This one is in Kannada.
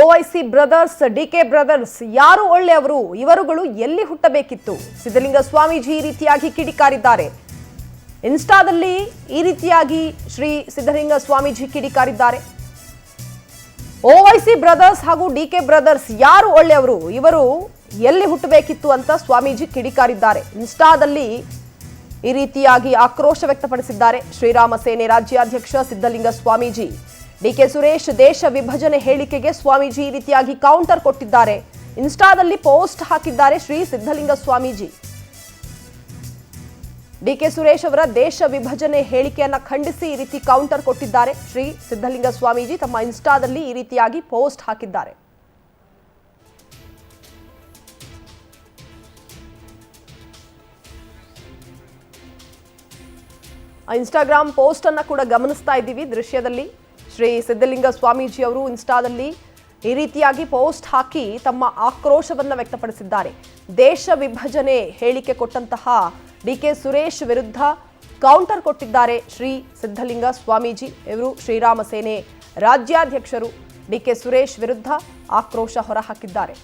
Owaisi brothers, D K brothers, ಯಾರು ಒಳ್ಳೆಯವರು ಇವರುಗಳು ಎಲ್ಲಿ ಹುಟ್ಟಬೇಕಿತ್ತು? ಸಿದ್ಧಲಿಂಗ ಸ್ವಾಮೀಜಿ ಈ ರೀತಿಯಾಗಿ ಕಿಡಿಕಾರಿದ್ದಾರೆ. ಇನ್ಸ್ಟಾದಲ್ಲಿ ಈ ರೀತಿಯಾಗಿ ಶ್ರೀ ಸಿದ್ಧಲಿಂಗ ಸ್ವಾಮೀಜಿ ಕಿಡಿಕಾರಿದ್ದಾರೆ. ಓವೈಸಿ ಬ್ರದರ್ಸ್ ಹಾಗೂ ಡಿ ಕೆ ಬ್ರದರ್ಸ್ ಯಾರು ಒಳ್ಳೆಯವರು ಇವರು ಎಲ್ಲಿ ಹುಟ್ಟಬೇಕಿತ್ತು ಅಂತ ಸ್ವಾಮೀಜಿ ಕಿಡಿಕಾರಿದ್ದಾರೆ. ಇನ್ಸ್ಟಾದಲ್ಲಿ ಈ ರೀತಿಯಾಗಿ ಆಕ್ರೋಶ ವ್ಯಕ್ತಪಡಿಸಿದ್ದಾರೆ ಶ್ರೀರಾಮ ಸೇನೆ ರಾಜ್ಯಾಧ್ಯಕ್ಷ ಸಿದ್ಧಲಿಂಗ ಸ್ವಾಮೀಜಿ. ಡಿಕೆ ಸುರೇಶ್ ದೇಶ ವಿಭಜನೆ ಹೇಳಿಕೆಗೆ ಸ್ವಾಮೀಜಿ ಈ ರೀತಿಯಾಗಿ ಕೌಂಟರ್ ಕೊಟ್ಟಿದ್ದಾರೆ. ಇನ್ಸ್ಟಾದಲ್ಲಿ ಪೋಸ್ಟ್ ಹಾಕಿದ್ದಾರೆ ಶ್ರೀ ಸಿದ್ಧಲಿಂಗ ಸ್ವಾಮೀಜಿ. ಡಿಕೆ ಸುರೇಶ್ ಅವರ ದೇಶ ವಿಭಜನೆ ಹೇಳಿಕೆಯನ್ನ ಖಂಡಿಸಿ ಈ ರೀತಿ ಕೌಂಟರ್ ಕೊಟ್ಟಿದ್ದಾರೆ ಶ್ರೀ ಸಿದ್ಧಲಿಂಗ ಸ್ವಾಮೀಜಿ. ತಮ್ಮ ಇನ್ಸ್ಟಾದಲ್ಲಿ ಈ ರೀತಿಯಾಗಿ ಪೋಸ್ಟ್ ಹಾಕಿದ್ದಾರೆ. ಇನ್ಸ್ಟಾಗ್ರಾಮ್ ಪೋಸ್ಟ್ ಅನ್ನ ಕೂಡ ಗಮನಿಸ್ತಾ ಇದ್ದೀವಿ ದೃಶ್ಯದಲ್ಲಿ. ಶ್ರೀ ಸಿದ್ಧಲಿಂಗ ಸ್ವಾಮೀಜಿ ಅವರು ಇನ್ಸ್ಟಾದಲ್ಲಿ ಈ ರೀತಿಯಾಗಿ ಪೋಸ್ಟ್ ಹಾಕಿ ತಮ್ಮ ಆಕ್ರೋಶವನ್ನು ವ್ಯಕ್ತಪಡಿಸಿದ್ದಾರೆ. ದೇಶ ವಿಭಜನೆ ಹೇಳಿಕೆ ಕೊಟ್ಟಂತಹ ಡಿ ಕೆ ಸುರೇಶ್ ವಿರುದ್ಧ ಕೌಂಟರ್ ಕೊಟ್ಟಿದ್ದಾರೆ ಶ್ರೀ ಸಿದ್ಧಲಿಂಗ ಸ್ವಾಮೀಜಿ. ಇವರು ಶ್ರೀರಾಮ ಸೇನೆ ರಾಜ್ಯಾಧ್ಯಕ್ಷರು. ಡಿ ಕೆ ಸುರೇಶ್ ವಿರುದ್ಧ ಆಕ್ರೋಶ ಹೊರಹಾಕಿದ್ದಾರೆ.